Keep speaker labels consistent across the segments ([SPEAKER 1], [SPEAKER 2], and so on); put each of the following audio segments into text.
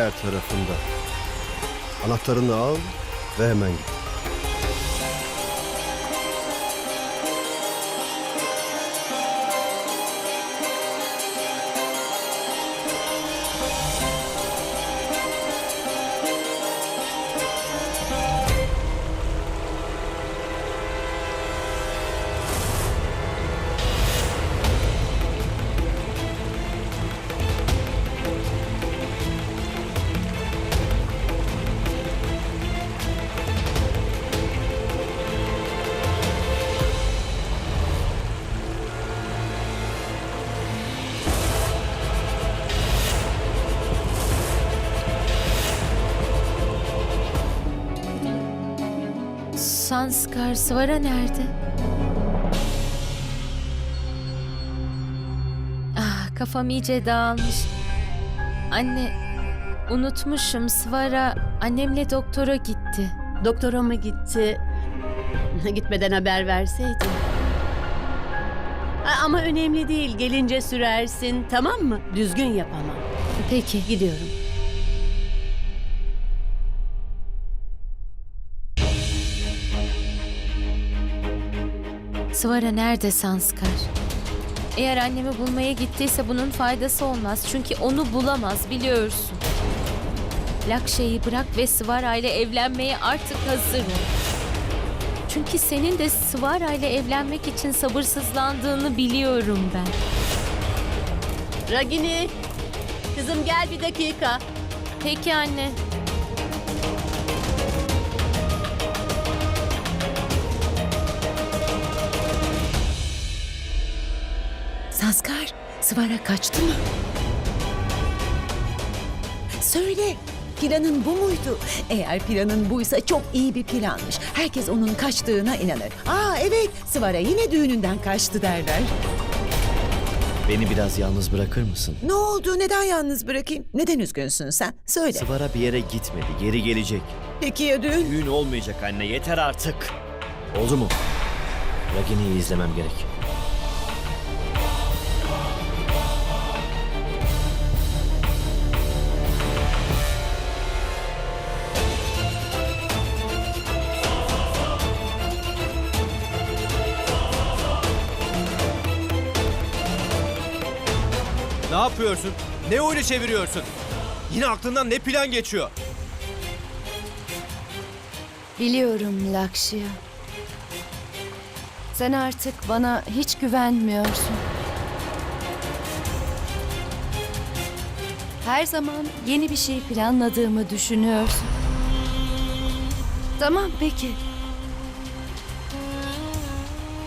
[SPEAKER 1] Diğer tarafında. Anahtarını al ve hemen git.
[SPEAKER 2] Sanskar Svara nerede? Ah, kafam iyice dağılmış. Anne, unutmuşum Svara annemle doktora gitti.
[SPEAKER 3] Doktora mı gitti? Gitmeden haber verseydin. Ama önemli değil. Gelince sürersin. Tamam mı? Düzgün yapamam.
[SPEAKER 2] Peki.
[SPEAKER 3] Gidiyorum.
[SPEAKER 2] Svara nerede Sanskar? Eğer annemi bulmaya gittiyse bunun faydası olmaz. Çünkü onu bulamaz biliyorsun. Lakşa'yı bırak ve Svara ile evlenmeye artık hazır ol. Çünkü senin de Svara ile evlenmek için sabırsızlandığını biliyorum ben.
[SPEAKER 3] Ragini. Kızım gel bir dakika.
[SPEAKER 2] Peki anne.
[SPEAKER 4] Sanskar, Svara kaçtı mı? Söyle, planın bu muydu? Eğer planın buysa çok iyi bir planmış. Herkes onun kaçtığına inanır. Aa evet, Svara yine düğününden kaçtı derler.
[SPEAKER 5] Beni biraz yalnız bırakır mısın?
[SPEAKER 4] Ne oldu, neden yalnız bırakayım? Neden üzgünsün sen? Söyle.
[SPEAKER 5] Sıvara bir yere gitmedi, geri gelecek.
[SPEAKER 4] Peki ya düğün?
[SPEAKER 5] Düğün olmayacak anne, yeter artık. Oldu mu? Ragini'yi izlemem gerek.
[SPEAKER 6] Yapıyorsun? Ne oyunu çeviriyorsun? Yine aklından ne plan geçiyor?
[SPEAKER 7] Biliyorum Lakşya. Sen artık bana hiç güvenmiyorsun. Her zaman yeni bir şey planladığımı düşünüyorsun. Tamam peki.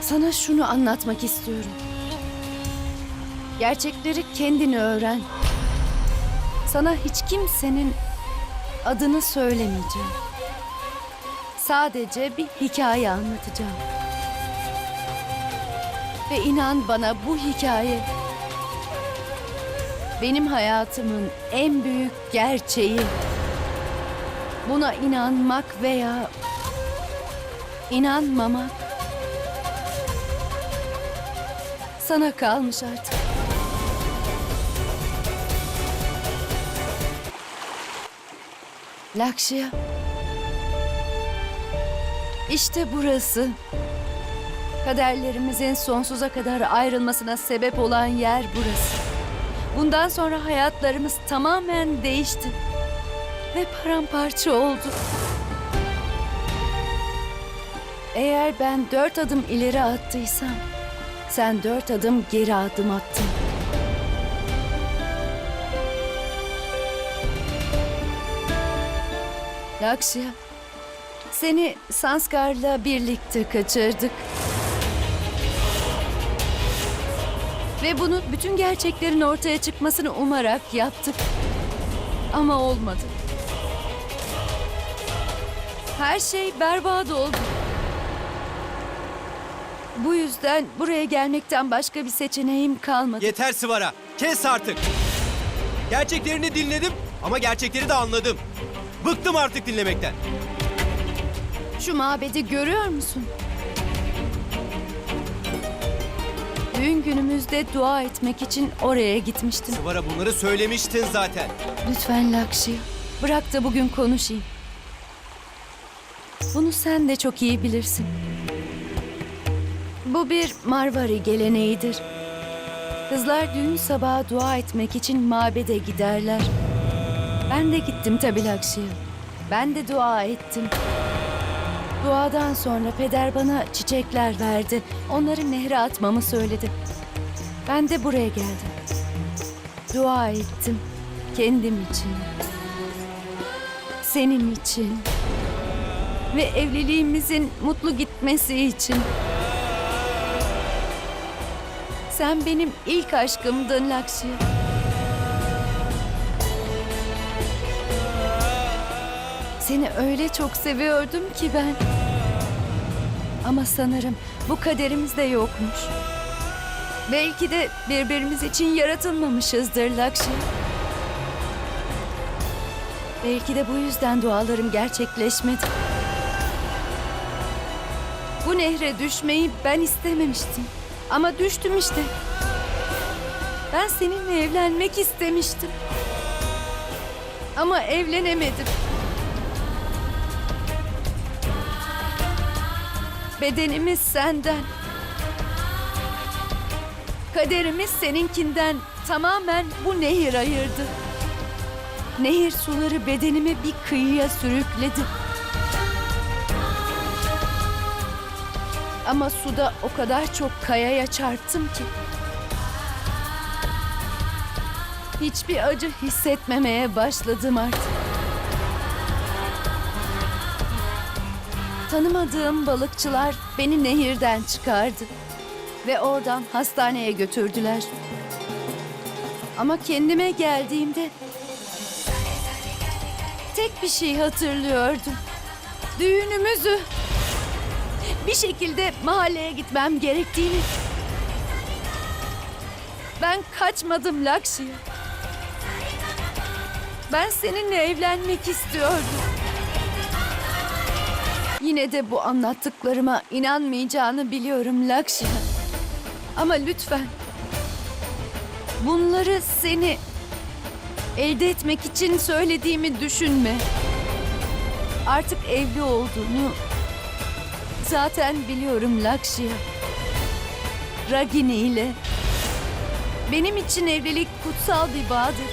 [SPEAKER 7] Sana şunu anlatmak istiyorum. Gerçekleri kendin öğren. Sana hiç kimsenin adını söylemeyeceğim. Sadece bir hikaye anlatacağım. Ve inan bana bu hikaye benim hayatımın en büyük gerçeği. Buna inanmak veya inanmamak sana kalmış artık. Lakşya. İşte burası. Kaderlerimizin sonsuza kadar ayrılmasına sebep olan yer burası. Bundan sonra hayatlarımız tamamen değişti. Ve paramparça oldu. Eğer ben dört adım ileri attıysam, sen dört adım geri adım attın. Lakşya, seni Sanskar'la birlikte kaçırdık. Ve bunu bütün gerçeklerin ortaya çıkmasını umarak yaptık. Ama olmadı. Her şey berbat oldu. Bu yüzden buraya gelmekten başka bir seçeneğim kalmadı.
[SPEAKER 6] Yeter Sıvara. Kes artık. Gerçeklerini dinledim ama gerçekleri de anladım. Bıktım artık dinlemekten.
[SPEAKER 7] Şu mabedi görüyor musun? Düğün günümüzde dua etmek için oraya gitmiştim.
[SPEAKER 6] Sıvara bunları söylemiştin zaten.
[SPEAKER 7] Lütfen Lakşi, bırak da bugün konuşayım. Bunu sen de çok iyi bilirsin. Bu bir Marvari geleneğidir. Kızlar düğün sabahı dua etmek için mabede giderler. Ben de gittim tabii Lakşi. Ben de dua ettim. Duadan sonra peder bana çiçekler verdi. Onları nehre atmamı söyledi. Ben de buraya geldim. Dua ettim. Kendim için. Senin için. Ve evliliğimizin mutlu gitmesi için. Sen benim ilk aşkımdın Lakşi. Seni öyle çok seviyordum ki ben. Ama sanırım bu kaderimizde yokmuş. Belki de birbirimiz için yaratılmamışızdır Lakşi. Belki de bu yüzden dualarım gerçekleşmedi. Bu nehre düşmeyi ben istememiştim. Ama düştüm işte. Ben seninle evlenmek istemiştim. Ama evlenemedim. Bedenimiz senden. Kaderimiz seninkinden tamamen bu nehir ayırdı. Nehir suları bedenimi bir kıyıya sürükledi. Ama suda o kadar çok kayaya çarptım ki. Hiçbir acı hissetmemeye başladım artık. Tanımadığım balıkçılar beni nehirden çıkardı ve oradan hastaneye götürdüler. Ama kendime geldiğimde tek bir şey hatırlıyordum. Düğünümüzü. Bir şekilde mahalleye gitmem gerektiğini. Ben kaçmadım Lakşi'ye. Ben seninle evlenmek istiyordum. Yine de bu anlattıklarıma inanmayacağını biliyorum Lakşi. Ama lütfen bunları seni elde etmek için söylediğimi düşünme. Artık evli olduğunu zaten biliyorum Lakşya. Ragini ile. Benim için evlilik kutsal bir bağdır.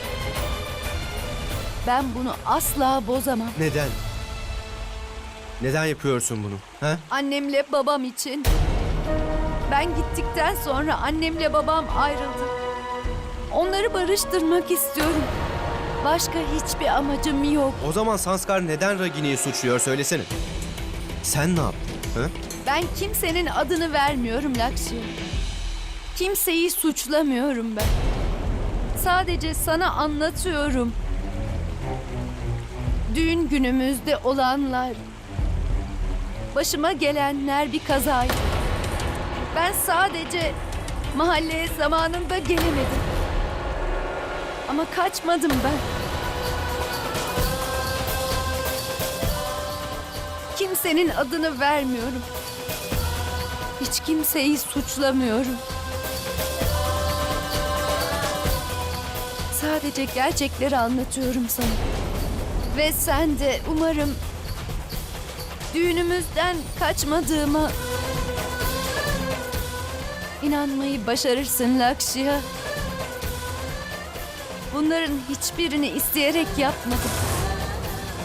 [SPEAKER 7] Ben bunu asla bozamam.
[SPEAKER 6] Neden? Neden yapıyorsun bunu? Ha?
[SPEAKER 7] Annemle babam için. Ben gittikten sonra annemle babam ayrıldı. Onları barıştırmak istiyorum. Başka hiçbir amacım yok.
[SPEAKER 6] O zaman Sanskar neden Ragini'yi suçluyor söylesene. Sen ne yaptın? Ha?
[SPEAKER 7] Ben kimsenin adını vermiyorum Lakşi. Kimseyi suçlamıyorum ben. Sadece sana anlatıyorum. Düğün günümüzde olanlar, başıma gelenler bir kazaydı. Ben sadece mahalleye zamanında gelemedim. Ama kaçmadım ben. Kimsenin adını vermiyorum. Hiç kimseyi suçlamıyorum. Sadece gerçekleri anlatıyorum sana. Ve sen de umarım düğünümüzden kaçmadığıma inanmayı başarırsın Lakşya. Bunların hiçbirini isteyerek yapmadım.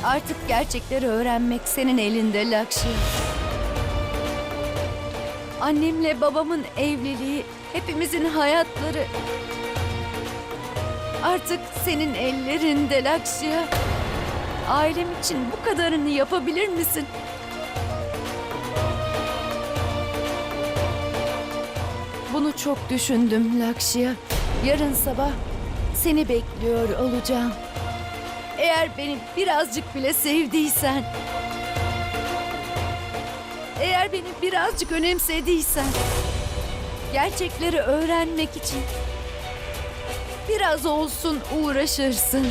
[SPEAKER 7] Artık gerçekleri öğrenmek senin elinde Lakşya. Annemle babamın evliliği, hepimizin hayatları artık senin ellerinde Lakşya. Ailem için bu kadarını yapabilir misin? Bunu çok düşündüm Lakşya. Yarın sabah seni bekliyor olacağım. Eğer beni birazcık bile sevdiysen, eğer beni birazcık önemsediysen, gerçekleri öğrenmek için biraz olsun uğraşırsın.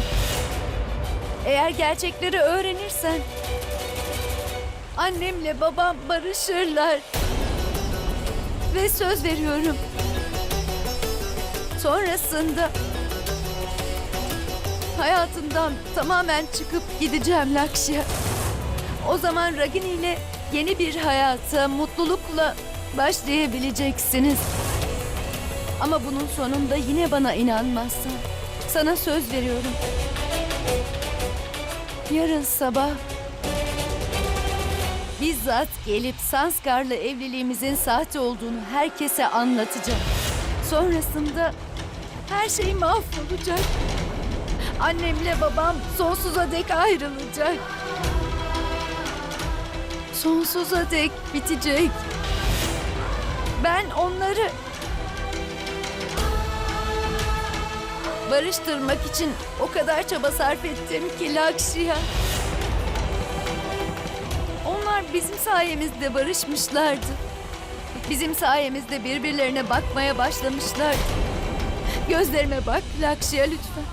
[SPEAKER 7] Eğer gerçekleri öğrenirsen, annemle babam barışırlar. Ve söz veriyorum, Sonrasında hayatından tamamen çıkıp gideceğim Lakşya. O zaman Ragini ile yeni bir hayata mutlulukla başlayabileceksiniz. Ama bunun sonunda yine bana inanmazsan sana söz veriyorum. Yarın sabah bizzat gelip Sanskar'la evliliğimizin sahte olduğunu herkese anlatacağım. Sonrasında her şey mahvolacak. Annemle babam sonsuza dek ayrılacak. Sonsuza dek bitecek. Ben onları barıştırmak için o kadar çaba sarf ettim ki Lakşiya. Onlar bizim sayemizde barışmışlardı. Bizim sayemizde birbirlerine bakmaya başlamışlardı. Gözlerime bak Lakşiya lütfen.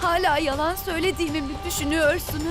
[SPEAKER 7] Hala yalan söylediğimi mi düşünüyorsun?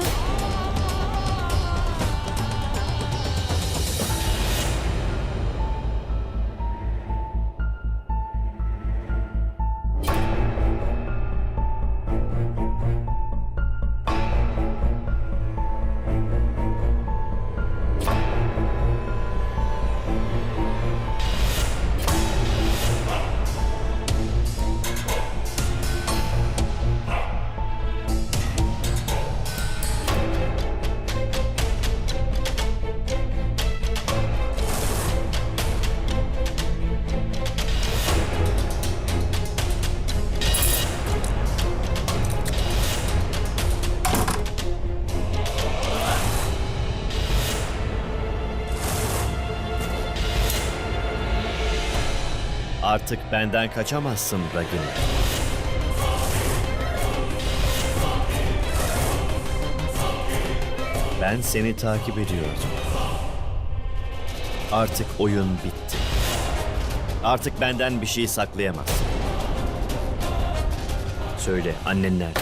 [SPEAKER 5] Artık benden kaçamazsın Ragini. Ben seni takip ediyordum. Artık oyun bitti. Artık benden bir şey saklayamazsın. Söyle annen nerede?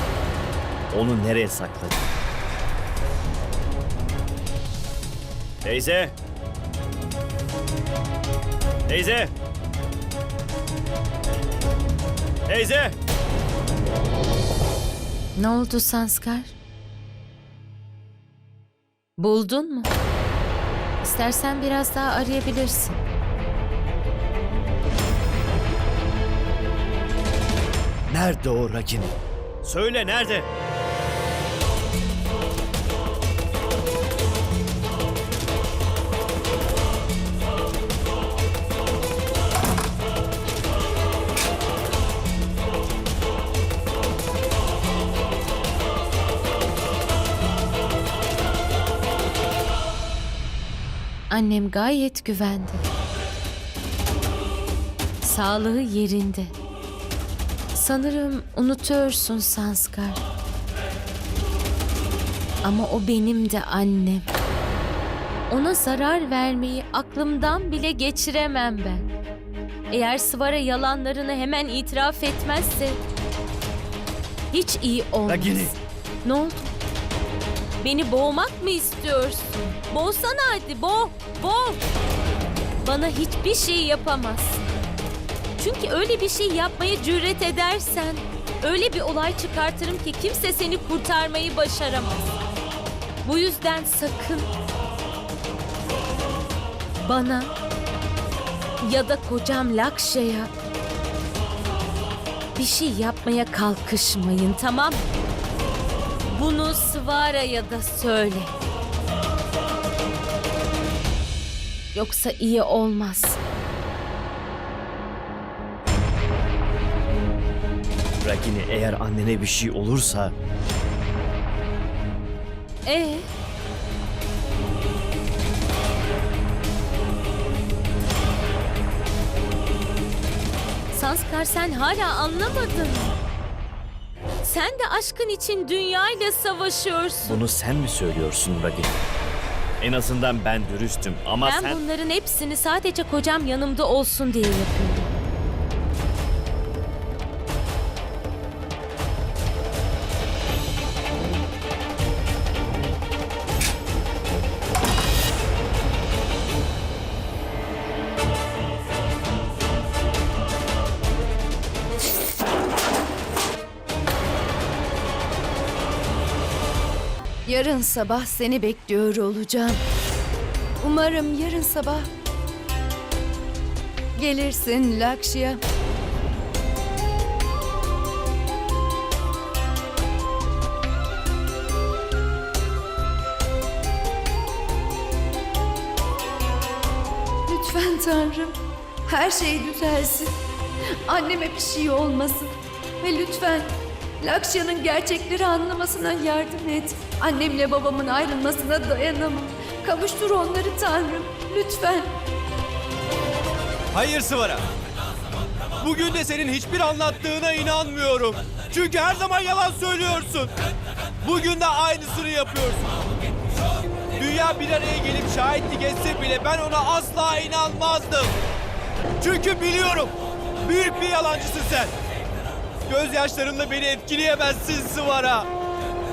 [SPEAKER 5] Onu nereye sakladın? Teyze! Teyze! Teyze!
[SPEAKER 2] Ne oldu Sanskar? Buldun mu? İstersen biraz daha arayabilirsin.
[SPEAKER 5] Nerede o Ragini? Söyle nerede?
[SPEAKER 2] Annem gayet güvende. Sağlığı yerinde. Sanırım unutuyorsun Sanskar. Ama o benim de annem. Ona zarar vermeyi aklımdan bile geçiremem ben. Eğer Svara yalanlarını hemen itiraf etmezse hiç iyi olmaz.
[SPEAKER 5] Ragini!
[SPEAKER 2] Ne oldu? Beni boğmak mı istiyorsun? Boğsana hadi boğ, boğ. Bana hiçbir şey yapamazsın. Çünkü öyle bir şey yapmaya cüret edersen öyle bir olay çıkartırım ki kimse seni kurtarmayı başaramaz. Bu yüzden sakın bana ya da kocam Lakşa'ya bir şey yapmaya kalkışmayın tamam mı? Bunu Svara'ya da söyle. Yoksa iyi olmaz.
[SPEAKER 5] Ragini eğer annene bir şey olursa
[SPEAKER 2] Ee? Sanskar sen hala anlamadın mı? Sen de aşkın için dünyayla savaşıyorsun.
[SPEAKER 5] bunu sen mi söylüyorsun Ragini? En azından ben dürüstüm ama
[SPEAKER 2] ben
[SPEAKER 5] sen...
[SPEAKER 2] bunların hepsini sadece kocam yanımda olsun diye yapıyorum.
[SPEAKER 7] Yarın sabah seni bekliyor olacağım. Umarım yarın sabah gelirsin Lakşya. Lütfen Tanrım, her şey düzelsin. Anneme bir şey olmasın. Ve lütfen Lakşya'nın gerçekleri anlamasına yardım et. Annemle babamın ayrılmasına dayanamam. Kavuştur onları Tanrım. Lütfen.
[SPEAKER 6] Hayır Sıvara. Bugün de senin hiçbir anlattığına inanmıyorum. Çünkü her zaman yalan söylüyorsun. Bugün de aynısını yapıyorsun. Dünya bir araya gelip şahitlik etse bile ben ona asla inanmazdım. Çünkü biliyorum. Büyük bir yalancısın sen. Gözyaşlarınla beni etkileyemezsin Sıvara.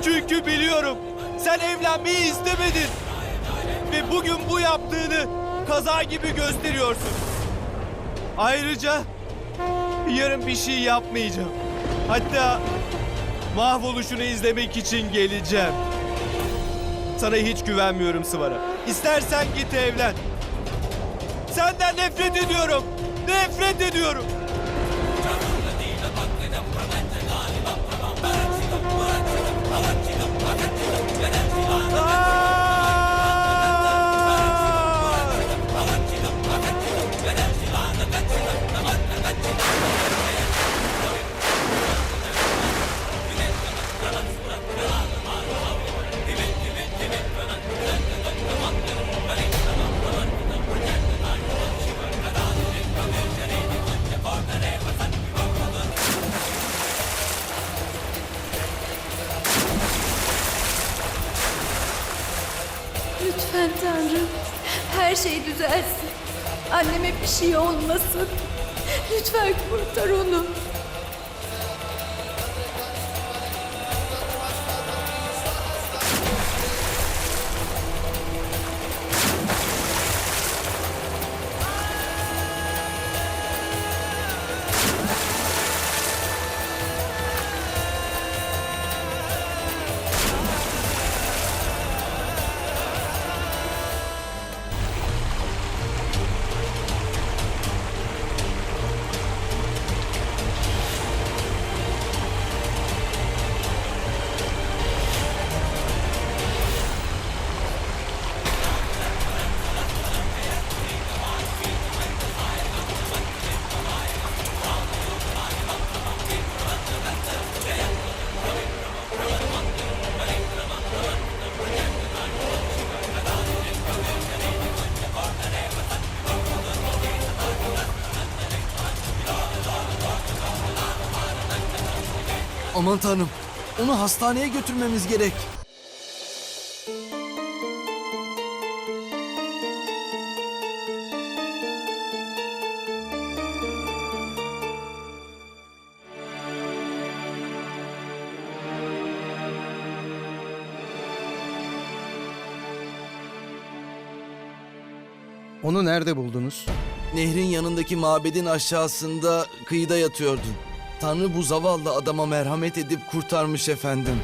[SPEAKER 6] Çünkü biliyorum. Sen evlenmeyi istemedin. Ve bugün bu yaptığını kaza gibi gösteriyorsun. Ayrıca yarın bir şey yapmayacağım. Hatta mahvoluşunu izlemek için geleceğim. Sana hiç güvenmiyorum Sıvara. İstersen git evlen. Senden nefret ediyorum. Nefret ediyorum.
[SPEAKER 7] Anneme bir şey olmasın. Lütfen kurtar onu.
[SPEAKER 8] Aman tanrım. Onu hastaneye götürmemiz gerek.
[SPEAKER 9] Onu nerede buldunuz?
[SPEAKER 8] Nehrin yanındaki mabedin aşağısında kıyıda yatıyordu. Tanrı bu zavallı adama merhamet edip kurtarmış efendim.